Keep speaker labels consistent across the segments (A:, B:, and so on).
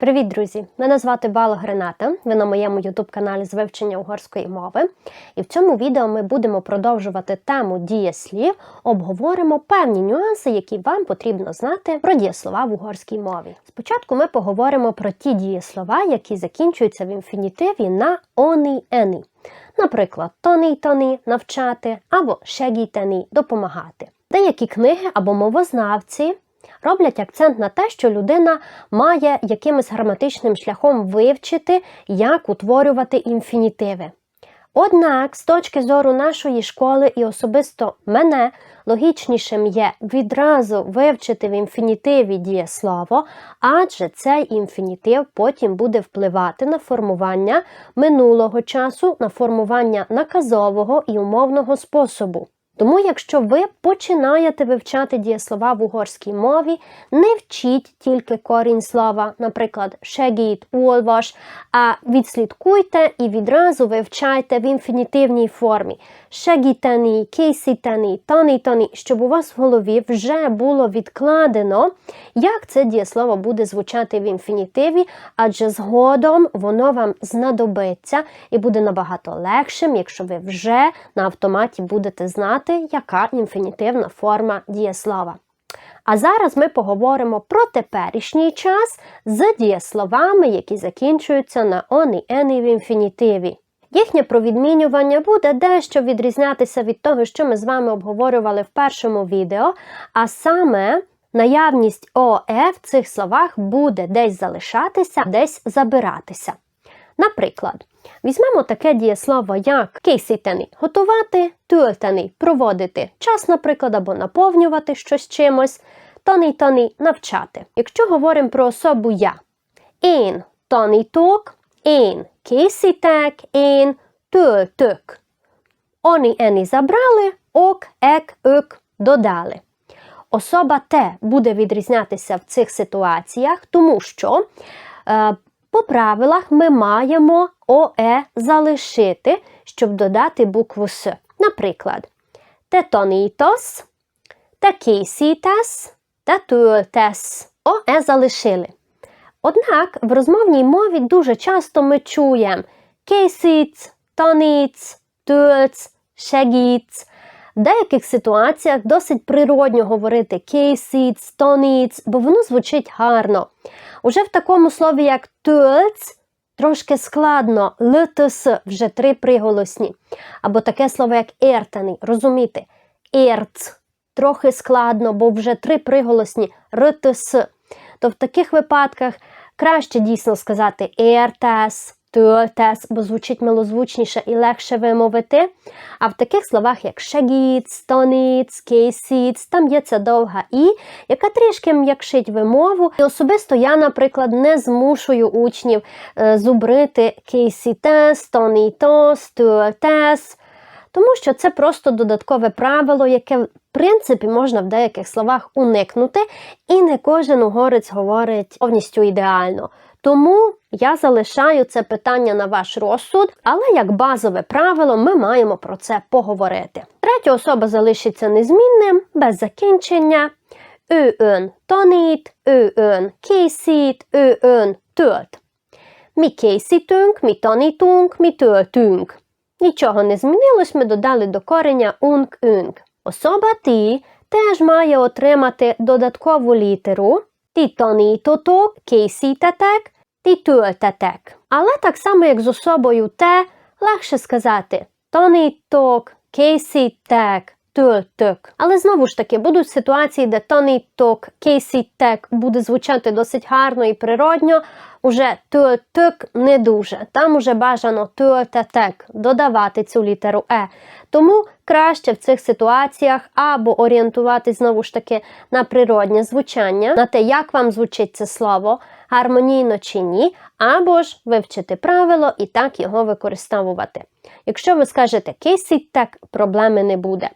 A: Привіт, друзі! Мене звати Бала Грената. Ви на моєму ютуб-каналі з вивчення угорської мови. І в цьому відео ми будемо продовжувати тему дієслів, обговоримо певні нюанси, які вам потрібно знати про дієслова в угорській мові. Спочатку ми поговоримо про ті дієслова, які закінчуються в інфінітиві на «они», «ени». Наприклад, «тони-тони» – навчати або «шегітені» – допомагати. Деякі книги або мовознавці роблять акцент на те, що людина має якимось граматичним шляхом вивчити, як утворювати інфінітиви. Однак, з точки зору нашої школи і особисто мене, логічнішим є відразу вивчити в інфінітиві дієслово, адже цей інфінітив потім буде впливати на формування минулого часу, на формування наказового і умовного способу. Тому, якщо ви починаєте вивчати дієслова в угорській мові, не вчіть тільки корінь слова, наприклад, шегіт, уолваш, а відслідкуйте і відразу вивчайте в інфінітивній формі. Шегітані, кейсітані, тоні-тоні, щоб у вас в голові вже було відкладено, як це дієслово буде звучати в інфінітиві, адже згодом воно вам знадобиться і буде набагато легшим, якщо ви вже на автоматі будете знати, яка інфінітивна форма дієслова. А зараз ми поговоримо про теперішній час з дієсловами, які закінчуються на «он» і в інфінітиві. Їхнє провідмінювання буде дещо відрізнятися від того, що ми з вами обговорювали в першому відео, а саме наявність ОЕ в цих словах буде десь залишатися, десь забиратися. Наприклад, візьмемо таке дієслово, як кейсітені готувати, тюльтені проводити час, наприклад, або наповнювати щось чимось, тоні-тоні навчати. Якщо говоримо про особу я, ін тоніток, ін készítek, én töltök. Oni ені забрали, ок, ек, ök додали. Особа те буде відрізнятися в цих ситуаціях, тому що е, по правилах ми маємо ОЕ залишити, щоб додати букву С. Наприклад, те тонітос, те кісітес, те тюльтес. ОЕ залишили. Однак в розмовній мові дуже часто ми чуємо кейсіц, тоніц, тюльц, шегіц. В деяких ситуаціях досить природньо говорити кейсіц, тоніц, бо воно звучить гарно. Уже в такому слові, як тюльц, трошки складно ЛТС вже три приголосні. Або таке слово, як ертаний, розумієте? Ерц. Трохи складно, бо вже три приголосні РТС. То в таких випадках краще дійсно сказати ертес, тюльтес, бо звучить милозвучніше і легше вимовити. А в таких словах, як шагіц, тоніц, кейсіц, там є ця довга і, яка трішки м'якшить вимову. І особисто я, наприклад, не змушую учнів е, зубрити кейсітес, тонітос, тюльтес. Тому що це просто додаткове правило, яке, в принципі, можна в деяких словах уникнути, і не кожен угорець говорить повністю ідеально. Тому я залишаю це питання на ваш розсуд, але як базове правило ми маємо про це поговорити. Третя особа залишиться незмінним, без закінчення. Ön tanít, ön készít, ön tölt. Mi készítünk, mi tanítunk, mi töltünk. Нічого не змінилось, ми додали до кореня унг-унг. Особа ти теж має отримати додаткову літеру ти тонітоток, кейсітетек, ти тюльтетек. Але так само, як з особою те, легше сказати тоніток, кейсітек, тюльтек. Але знову ж таки, будуть ситуації, де тоніток, кейсітек буде звучати досить гарно і природньо, уже тюльтек не дуже. Там уже бажано тюльтетек додавати цю літеру Е. Тому краще в цих ситуаціях або орієнтуватись знову ж таки на природнє звучання, на те, як вам звучить це слово, гармонійно чи ні, або ж вивчити правило і так його використовувати. Якщо ви скажете кейсітек, проблеми не буде.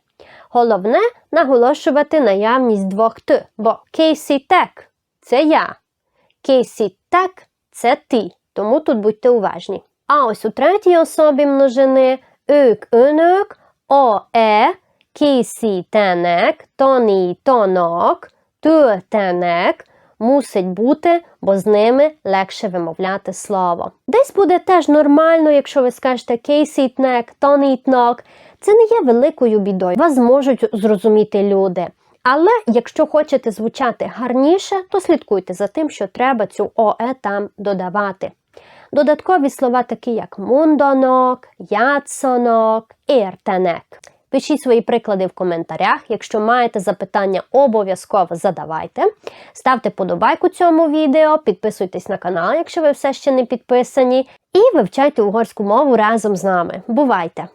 A: Головне наголошувати наявність двох т, бо кейсітек це я. Кейсітек це ти, тому тут будьте уважні. А ось у третій особі множини ők, önök, o-e, készítenek, tanítanak, töltenek, мусить бути, бо з ними легше вимовляти слово. Десь буде теж нормально, якщо ви скажете кейсітнек, тонітнок. Це не є великою бідою. Вас зможуть зрозуміти люди. Але якщо хочете звучати гарніше, то слідкуйте за тим, що треба цю ОЕ там додавати. Додаткові слова такі як мундонок, яцонок, іртенек. Пишіть свої приклади в коментарях. Якщо маєте запитання, обов'язково задавайте. Ставте подобайку цьому відео, підписуйтесь на канал, якщо ви все ще не підписані, і вивчайте угорську мову разом з нами. Бувайте!